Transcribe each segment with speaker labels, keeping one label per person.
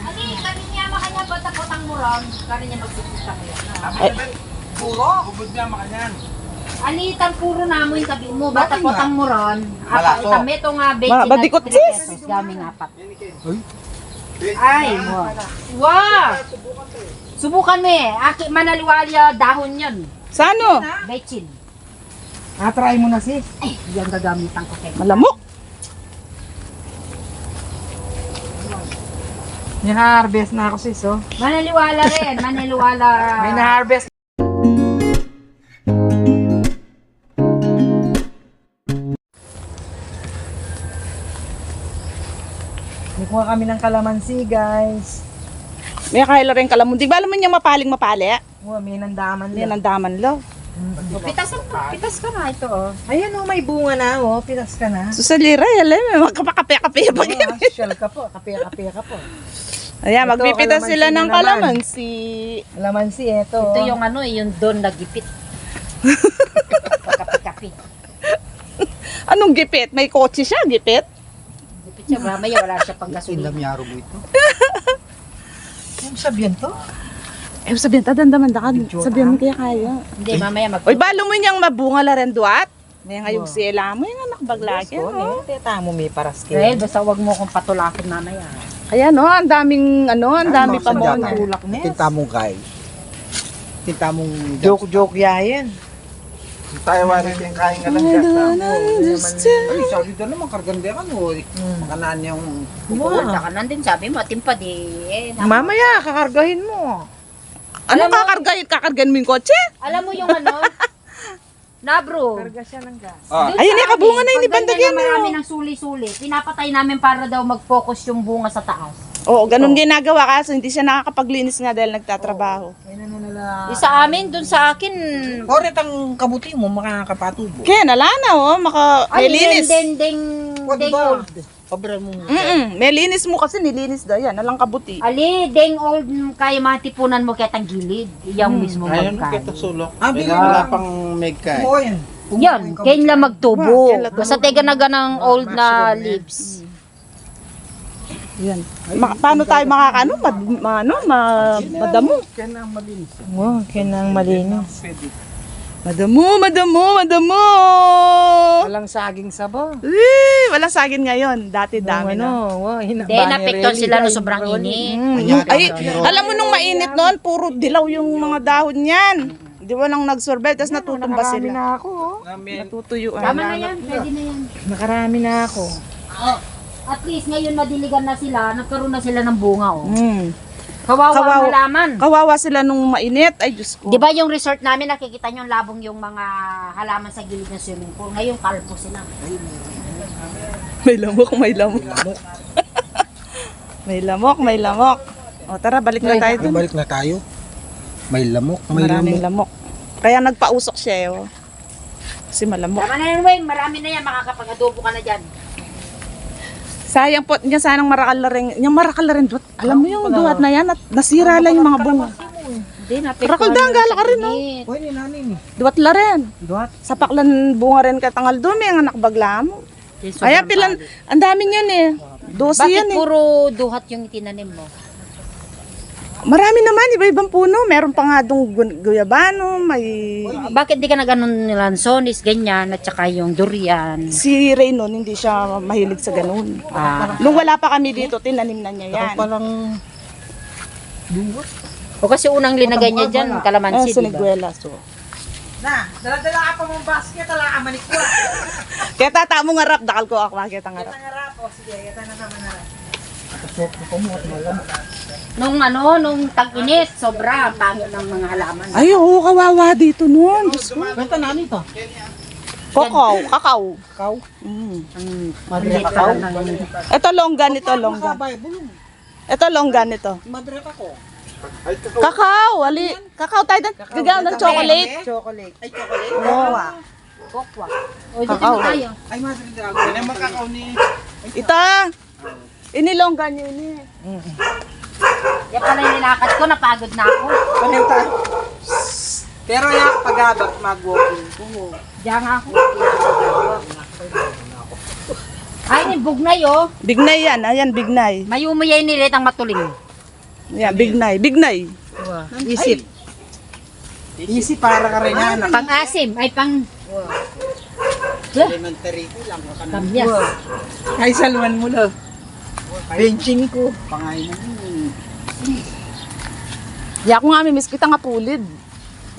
Speaker 1: Ali, kami niya makanya patapotang mo ron. Kani niya magsisita mo yan.
Speaker 2: Ay,
Speaker 3: Puro? Ubod nga makanyan.
Speaker 1: Alitan puro namoy tabi mo, bata potang mo ron.
Speaker 3: Malaso.
Speaker 1: Apa kami to nga bet.
Speaker 2: Ma- badikot, sis.
Speaker 1: pesos gaming apat. Ay, mo. Wow! Subukan mo eh. Aki manaliwalya dahon yun.
Speaker 2: sa ano?
Speaker 1: Bechin.
Speaker 3: Ah, try mo na sis.
Speaker 1: Ay, yan gagamitan ko kayo.
Speaker 2: Malamok.
Speaker 3: May na-harvest na ako sis, oh.
Speaker 1: Manaliwala rin, manaliwala.
Speaker 3: May na-harvest. Nikuha kami ng kalamansi, guys.
Speaker 2: May kaila rin kalamundi. Ba alam mo niyang mapaling mapali?
Speaker 3: Oh, may nandaman
Speaker 2: Yan
Speaker 3: lang.
Speaker 2: ang daman lo.
Speaker 1: Pitas, pitas ka na ito oh.
Speaker 3: Ayan oh, may bunga na oh. Pitas ka na.
Speaker 2: So sa lira, alam mo, magkapakape-kape pa.
Speaker 3: Oh, social ka po. Kape-kape ka po.
Speaker 2: Ayan,
Speaker 3: Ito,
Speaker 2: magpipitas
Speaker 3: kalamansi
Speaker 2: sila
Speaker 3: na
Speaker 2: ng
Speaker 3: naman.
Speaker 2: kalamansi.
Speaker 3: Kalamansi, eto.
Speaker 1: Ito yung ano, eh, yung don na gipit. Kapi-kapi.
Speaker 2: Anong gipit? May kotse siya, gipit?
Speaker 1: Gipit siya, mamaya wala siya pang gasolina.
Speaker 3: yaro mo ito. Yung sabihan to?
Speaker 2: Eh, sabihin, tadandaman da ka.
Speaker 3: Video,
Speaker 2: Sabihin mo kaya kaya.
Speaker 1: Hindi, mamaya mag...
Speaker 2: Oy, balo mo niyang mabunga la rin duat. Ngayon ngayong sila mo, yung anak baglagi.
Speaker 3: Oh,
Speaker 2: No?
Speaker 3: teta mo may paraske.
Speaker 1: Dahil basta wag mo kong patulakin mamaya.
Speaker 2: Ayan, no, ang daming, ano, ang dami pa mo.
Speaker 3: Tulak na yan.
Speaker 4: Tinta mong kay. Tinta mong
Speaker 3: Joke-joke yayan.
Speaker 4: tayo wari yung kain ka lang mo. Ay, sabi doon naman karganda ka no. Makanaan yung
Speaker 1: nakanan din sabi mo, timpa di. Eh,
Speaker 3: Mamaya, kakargahin mo.
Speaker 2: Ano kakargayin? Kakargayin mo yung kotse?
Speaker 1: Alam mo yung ano? na bro.
Speaker 3: Karga siya ng gas.
Speaker 4: Ah,
Speaker 2: Ayun, eh, kabunga na yun,
Speaker 1: pag
Speaker 2: ibandagyan
Speaker 1: ganyan na
Speaker 2: mo.
Speaker 1: marami ng suli-suli, pinapatay namin para daw mag-focus yung bunga sa taas.
Speaker 2: Oo, ganun ginagawa kaso hindi siya nakakapaglinis nga dahil nagtatrabaho.
Speaker 3: Ay, ano nala.
Speaker 1: Isa amin, dun sa akin,
Speaker 3: Oret ang kabuti mo, makakapatubo.
Speaker 2: Kaya nala na, oh, maka, may
Speaker 1: ay,
Speaker 2: linis.
Speaker 1: ding, ding,
Speaker 3: Wag
Speaker 1: ding
Speaker 3: ba?
Speaker 1: old.
Speaker 3: Pabra mo.
Speaker 2: Mm may linis mo kasi nilinis daw yan, alang kabuti.
Speaker 1: Ali, ding old, kaya matipunan mo kitang gilid. Iyang mismo
Speaker 4: ayun
Speaker 1: magkain.
Speaker 4: kita sulok.
Speaker 3: Ah, bilhin
Speaker 4: wala pang meg kay.
Speaker 3: Oo, yan.
Speaker 1: Yan, kain lang magtubo. Basta tega na ganang old na leaves.
Speaker 2: Yan. Ma- paano tayo makakano? Mad, ma, ano, ma, madamo.
Speaker 4: Kaya na malinis.
Speaker 3: Oo, kinang malinis.
Speaker 2: Madamo, madamo, madamo.
Speaker 3: Walang saging sabo.
Speaker 2: Eh, walang sagin ngayon. Dati dami
Speaker 3: Yung
Speaker 2: na.
Speaker 3: ano, wow,
Speaker 1: Hindi, napekton sila no sobrang init.
Speaker 2: Mm,
Speaker 4: Ayan,
Speaker 2: ay, alam mo nung mainit noon, puro dilaw yung mga dahon niyan. Di ba nang nag-survive, tapos natutumba
Speaker 3: Nakarami
Speaker 2: sila.
Speaker 3: na ako, oh.
Speaker 2: Natutuyuan.
Speaker 1: Tama na yan, pwede na yan.
Speaker 3: Nakarami na ako.
Speaker 1: Oh, at least ngayon madiligan na sila, nagkaroon na sila ng bunga oh.
Speaker 2: Mm.
Speaker 1: Kawawa
Speaker 2: Kawawa.
Speaker 1: ang halaman.
Speaker 2: Kawawa sila nung mainit. Ay, Diyos ko.
Speaker 1: Di ba yung resort namin nakikita nyo labong yung mga halaman sa gilid ng swimming pool. Ngayon kalpo sila.
Speaker 2: May lamok, may lamok. may lamok, may lamok. O tara, balik na tayo dun.
Speaker 4: Balik na tayo. May lamok, may
Speaker 2: Maraming
Speaker 4: lamok.
Speaker 2: lamok. Kaya nagpausok siya eh. oh. Kasi malamok.
Speaker 1: Tama na yan, Wayne. Marami na yan. Makakapag-adobo ka na dyan.
Speaker 2: Sayang po, niya sanang marakal na rin. Yung marakal na rin, duwat. Alam mo yung duwat na yan, at nasira lang yung mga bunga.
Speaker 1: Hindi, napektuhan.
Speaker 2: Rakal dang, gala ka rin, oh.
Speaker 3: Uy, ni nani ni.
Speaker 2: Duwat la rin.
Speaker 3: Duat.
Speaker 2: Sa paklan bunga rin katangal dumi, ang anak bagla mo. Kaya pilan, ang dami niyan eh. Dosi
Speaker 1: Bakit
Speaker 2: yan eh.
Speaker 1: puro duhat yung itinanim mo?
Speaker 2: Marami naman, iba-ibang puno. Meron pa nga dong gu- guyabano, may...
Speaker 1: Bakit di ka na ganun lansonis, ganyan, at saka yung durian?
Speaker 2: Si Ray noon, hindi siya mahilig sa ganun.
Speaker 1: Ah.
Speaker 2: Nung wala pa kami dito, tinanim na niya yan.
Speaker 3: Parang duwat.
Speaker 1: O kasi unang linagay niya dyan, kalamansi, di ba?
Speaker 2: siniguelas. So.
Speaker 3: Na, dala-dala ka pa mong basket, ala ka manik ko.
Speaker 2: Kaya tata mo nga rap, dakal ko ako makikita nga rap.
Speaker 3: Nangarap, o sige, yata na naman na.
Speaker 1: Nung ano, nung tag-init, sobra, ang pangit ng mga halaman.
Speaker 2: Ay, oo, kawawa dito noon. Diyos ko.
Speaker 3: Kwenta nani to?
Speaker 2: Kakao, kakao.
Speaker 3: Kau?
Speaker 2: Mm.
Speaker 1: Ang pa lang ng
Speaker 2: Ito longgan ito, longgan. Ito longgan ito.
Speaker 3: Madre ka ko.
Speaker 2: Kakao, ali. Kakao tayo ng gagawa ng chocolate.
Speaker 3: Chocolate. Ay, chocolate?
Speaker 2: Oo.
Speaker 1: kokwa. O, dito
Speaker 2: Kakao.
Speaker 1: tayo.
Speaker 3: Ay, madre ka.
Speaker 4: Yan ang makakaw ni...
Speaker 2: Ito. Inilonggan niyo ini.
Speaker 1: Yan pala yung nilakad ko, napagod na ako.
Speaker 3: Panenta. Pero yak, pagabak, mag-walking. Oo.
Speaker 1: Diyan nga ako. Ay, ni bugnay oh.
Speaker 2: Bignay yan. Ayan, bignay.
Speaker 1: Mayumuyay ni Ret ang matuling.
Speaker 2: Ayan, bignay. Bignay.
Speaker 3: Isip. Isip para ka rin yan.
Speaker 1: Pang-asim, ay pang
Speaker 4: Elementary ko lang.
Speaker 1: kamyas.
Speaker 3: Ay, salwan mo lang. Benching ko.
Speaker 4: Pangain na yun.
Speaker 2: Ya ko nga, miss kita nga pulid.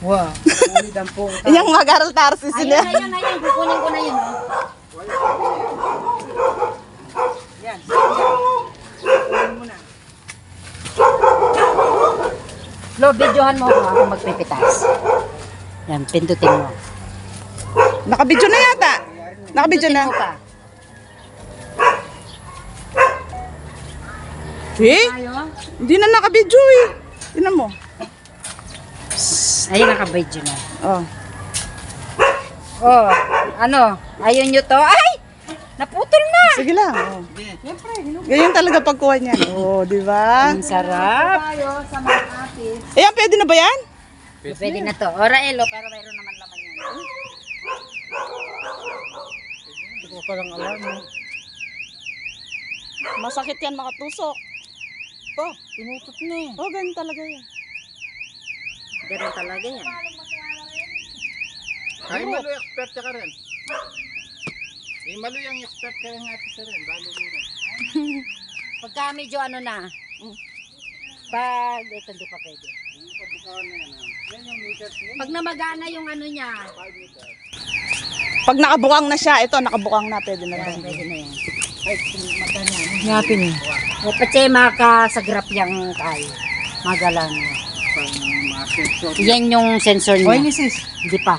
Speaker 3: Wow. Ulit ang po.
Speaker 2: Ayan, mag-aral tarsis
Speaker 1: Ayun,
Speaker 2: sila.
Speaker 1: ayun, ayun. Kukunin ko na yun. oh.
Speaker 3: Yan. Yan mo na.
Speaker 1: Lo, videohan mo ako ako magpipitas. Yan, pindutin mo.
Speaker 2: Nakabidyo na yata. Nakabidyo
Speaker 1: Pindutin
Speaker 2: na.
Speaker 1: mo pa.
Speaker 2: Eh?
Speaker 1: Ayo.
Speaker 2: Hindi na nakabidyo eh. Tinan mo.
Speaker 1: Ayun, naka-video na.
Speaker 2: Oh.
Speaker 1: Oh, ano? Ayun nyo to. Ay! Naputol na!
Speaker 2: Sige lang. Oh. Ganyan talaga pagkuha niya. Oh, di ba?
Speaker 1: Ang sarap.
Speaker 3: Tayo sa mga atis.
Speaker 2: Ayan, pwede na ba yan?
Speaker 1: Pwede na to. Ora, Elo, pero mayroon naman laman yan.
Speaker 4: Hindi ko palang alam. no?
Speaker 2: Masakit yan makatusok.
Speaker 4: Oh, pinutot na eh.
Speaker 2: Oh, ganyan talaga yan.
Speaker 1: Ganun talaga yan.
Speaker 4: Ay, malo expert ka rin. Eh, malo yung expert ka rin ate sa rin. Balo mo rin.
Speaker 1: Pagka medyo ano na, pag ito hindi pa pwede.
Speaker 4: Pa yan. Yan.
Speaker 1: Pag namagana yung ano niya,
Speaker 4: 5 meters.
Speaker 2: Pag nakabukang na siya, ito nakabukang na, pwede na yan.
Speaker 1: pwede na yan.
Speaker 3: Ngapin eh.
Speaker 1: O patsema ka sa graph yung kay. Magalan niya. Yan yung sensor
Speaker 3: Oy,
Speaker 1: niya.
Speaker 3: misis.
Speaker 1: Hindi pa.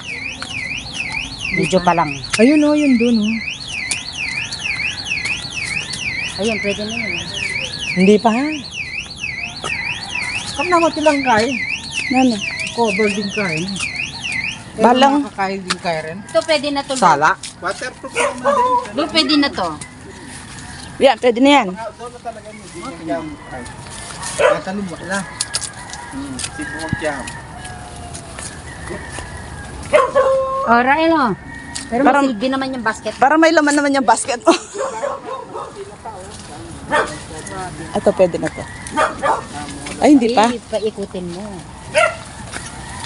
Speaker 1: Medyo pa lang.
Speaker 3: Ayun o, yun dun o.
Speaker 1: Ayun, pwede na yun.
Speaker 3: Hindi pa ha. Kam naman tilang kain.
Speaker 2: Ano?
Speaker 3: Cover din kain.
Speaker 2: Balang-
Speaker 3: Makakain din kain rin.
Speaker 1: Ito pwede na to.
Speaker 3: Sala.
Speaker 4: Waterproof naman din.
Speaker 1: Lo, pwede na to.
Speaker 2: Yan, pwede na yan.
Speaker 4: Talaga mo. Ay. Hmm, sibukang jam.
Speaker 1: Ora, Elo. Pero
Speaker 2: Parang-
Speaker 1: masilbi naman yung basket.
Speaker 2: Para may laman naman yung basket mo. Ito, pwede na to. Ay, hindi pa.
Speaker 1: Eh, paikutin mo.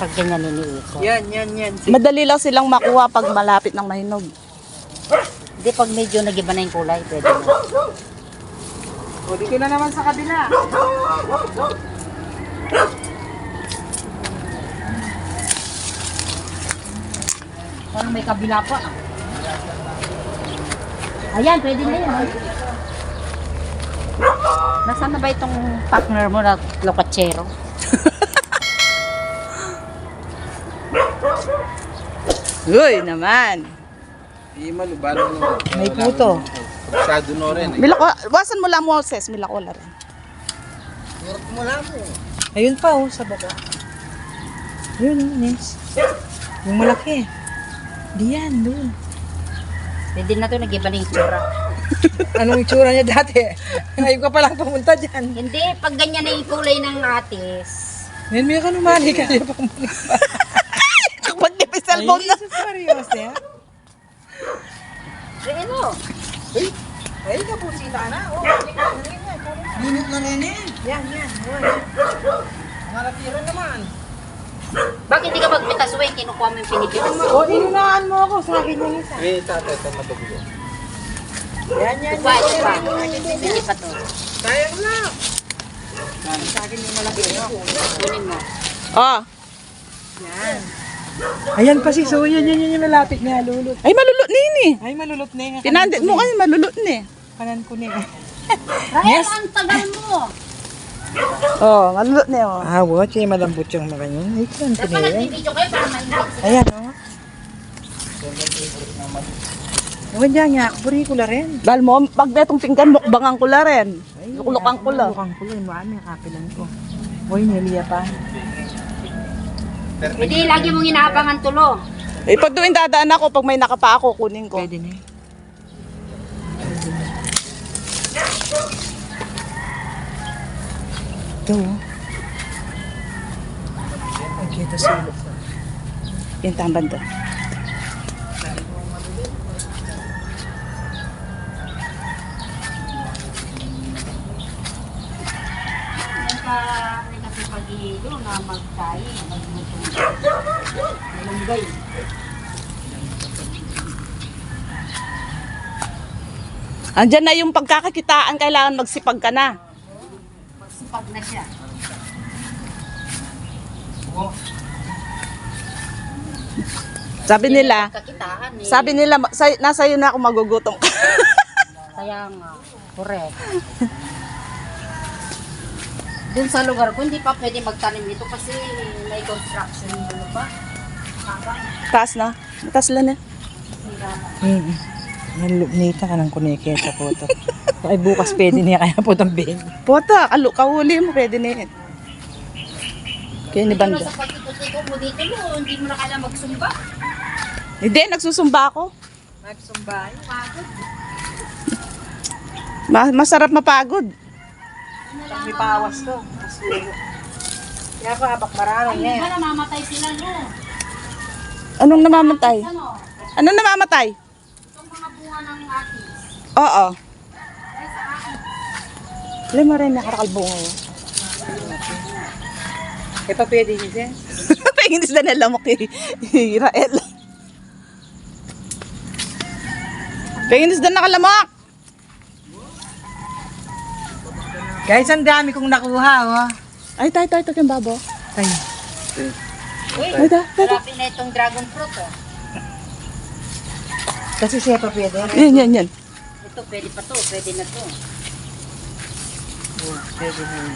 Speaker 1: Pag ganyan niniikot.
Speaker 3: Yan, yan, yan.
Speaker 2: Madali lang silang makuha pag malapit ng mahinog.
Speaker 1: Hindi, pag medyo nag-iba na yung kulay, pwede na.
Speaker 3: O, dito na naman sa kabila.
Speaker 1: Parang may kabila pa. Ayan, pwede na yun. Nasaan na ba itong partner mo na lokatsero?
Speaker 2: Uy, naman.
Speaker 4: Hindi malubalo mo.
Speaker 3: May puto.
Speaker 4: Masyado no rin eh.
Speaker 2: Milako, wasan mo lang mo, sis. Milako rin.
Speaker 4: Work mo lang mo.
Speaker 3: Ayun pa oh, sa baba. Yun, oh, Nis. Yung malaki. Di yan, doon.
Speaker 1: Pwede na to, nag-iba na yung tsura.
Speaker 3: Anong itsura niya dati? Ngayon ka palang pumunta dyan.
Speaker 1: Hindi, pag ganyan na yung kulay ng atis.
Speaker 3: Ngayon may ka numali ka niya pa
Speaker 2: Kapag di may cellphone na.
Speaker 3: Seryoso eh.
Speaker 1: Eh, ano?
Speaker 3: Ay, kapusita na. Oh, Minute na rin eh. Yan, yan. Mga natira naman.
Speaker 1: Bakit hindi ka magpitas, Weng? Kinukuha mo yung pinipitas.
Speaker 3: O, oh, inunahan mo ako sa akin yung isa.
Speaker 4: Eh, tatay, ito matugulo.
Speaker 3: Yan, yan.
Speaker 1: Ito pa, ito pa. Hindi pa to.
Speaker 3: Sayang lang.
Speaker 1: Kunin mo.
Speaker 2: Oh.
Speaker 3: Ayan pa si So, yan, yan, yan yung lalapit na lulot.
Speaker 2: Ay, malulot na yun eh.
Speaker 3: Ay, malulot na yung
Speaker 2: Pinandit mo kasi malulot eh.
Speaker 3: kanan ko eh.
Speaker 1: Yes. ang tagal mo.
Speaker 2: Oh, malulot na yun.
Speaker 3: Ah, what? Yung malambot yung mga yun. Ay, kanan ko
Speaker 1: para mainit.
Speaker 3: Ayan, oh. Huwag niya niya, buri ko la rin.
Speaker 2: Dahil mo, pag betong tingkan, mukbangan ko la rin. Luklukang ko la.
Speaker 3: Lukang ko lang, marami nakapilan ko. Uy, niliya pa.
Speaker 1: Hindi, lagi mong inaabangan tulo.
Speaker 2: Eh, pag tuwing dadaan ako, pag may nakapa ako, kunin ko.
Speaker 3: Pwede na eh. Ito, oh. Nakita sulok.
Speaker 2: Yung tamban doon.
Speaker 1: ka ay nakipag-ihilo na magluto. Malunggay.
Speaker 2: Andyan na yung pagkakakitaan, kailangan magsipag ka na.
Speaker 1: Magsipag na siya.
Speaker 2: Sabi nila,
Speaker 1: eh.
Speaker 2: sabi nila, nasa iyo na ako magugutom.
Speaker 1: Kaya nga, correct. Doon sa lugar ko, hindi pa pwede magtanim ito kasi may construction ano ba? Parang
Speaker 2: Taas na. Taas lang na.
Speaker 3: Mm. Nalunita ka ng kuniketa po to. Ay bukas pwede niya kaya po itong bin.
Speaker 2: Pota, kalu, kahuli mo, pwede na yan. Kaya ni
Speaker 1: Ito
Speaker 2: Banda.
Speaker 1: sa pagtututuro mo dito mo, hindi mo na kailangan magsumba.
Speaker 2: Hindi, nagsusumba ako.
Speaker 3: Nagsumbay.
Speaker 1: Pagod.
Speaker 2: Ma- masarap mapagod.
Speaker 3: May pawas to. Masulo. Kaya pa habak marami
Speaker 1: Ay,
Speaker 3: niya.
Speaker 1: ba namamatay sila no?
Speaker 2: Anong namamatay?
Speaker 1: Ano?
Speaker 2: Anong namamatay?
Speaker 1: Itong mga bunga ng atis.
Speaker 2: Oo.
Speaker 1: Ay.
Speaker 2: Alam mo rin, nakarakalbungo.
Speaker 3: Kaya pa pwede niya siya.
Speaker 2: Penginis na nalamok kay Rael. Penginis na nakalamok.
Speaker 3: Guys, ang dami kong nakuha, oh.
Speaker 2: Ay, tayo, tayo, tayo, babo.
Speaker 3: Ay.
Speaker 1: Uy,
Speaker 2: Ay, tayo, tayo.
Speaker 1: marami na itong dragon fruit oh.
Speaker 3: Kasi siya pa pwede.
Speaker 2: Yan, yan, yan.
Speaker 1: Ito, pwede pa to, pwede na to.
Speaker 3: Pwede na yun.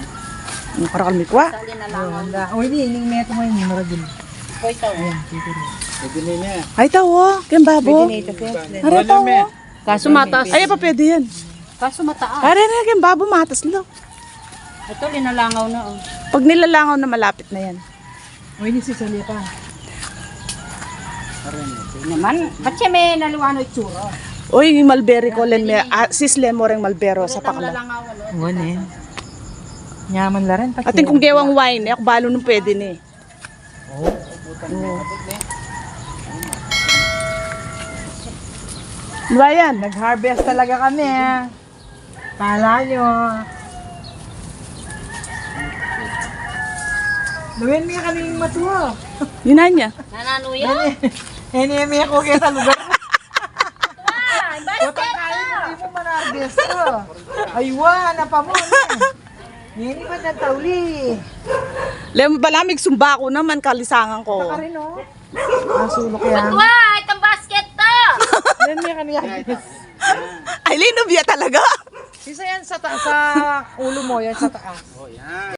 Speaker 2: Ang karakalmikwa.
Speaker 1: Sali na
Speaker 3: Oh,
Speaker 1: lang.
Speaker 3: wala. Oh, hindi. Ining meto ngayon. Yung maragin.
Speaker 1: Ito, ito.
Speaker 3: Ayan, pwede na.
Speaker 4: Pwede na niya.
Speaker 2: Ay, tawo. Kayong babo.
Speaker 3: Pwede na ito, pwede.
Speaker 2: Ara, tawo.
Speaker 1: Kaso mataas.
Speaker 2: Ay, pa pwede yan.
Speaker 1: Kaso mataas.
Speaker 2: Ara, na, kayong babo, matas lang.
Speaker 1: Ito, linalangaw na oh.
Speaker 2: Pag nilalangaw na malapit na yan.
Speaker 3: Oh, hindi si Salia pa.
Speaker 1: Naman. Ba't siya may naliwano itsura?
Speaker 2: Uy, yung mulberry ko, len, may, ah, sisle mo rin malbero sa pakla.
Speaker 1: lalangaw ano.
Speaker 3: Ngon eh. Nyaman la rin. pati.
Speaker 2: Ating kung gewang wine, eh, ako balo nung pwede ni. Ano ba yan?
Speaker 3: Nag-harvest talaga kami, ah. Kala nyo. Luwin mo kami yung matuwa.
Speaker 2: Yun na niya.
Speaker 1: Nananuya?
Speaker 3: Hinimi ako kaya sa lugar. Butang kain mo, hindi mo man-harvest ko. Aywa, napamon. Hindi ba na tauli?
Speaker 2: Lem, balamig sumba ko naman, kalisangan ko.
Speaker 3: Baka rin oh. Ang sulo kaya.
Speaker 1: Wow, itong basket to!
Speaker 3: Yan niya kami harvest.
Speaker 2: Ay, linobya talaga.
Speaker 3: Sisa yan sa, ta- sa ulo mo, yan sa taas.
Speaker 4: Oh, yan.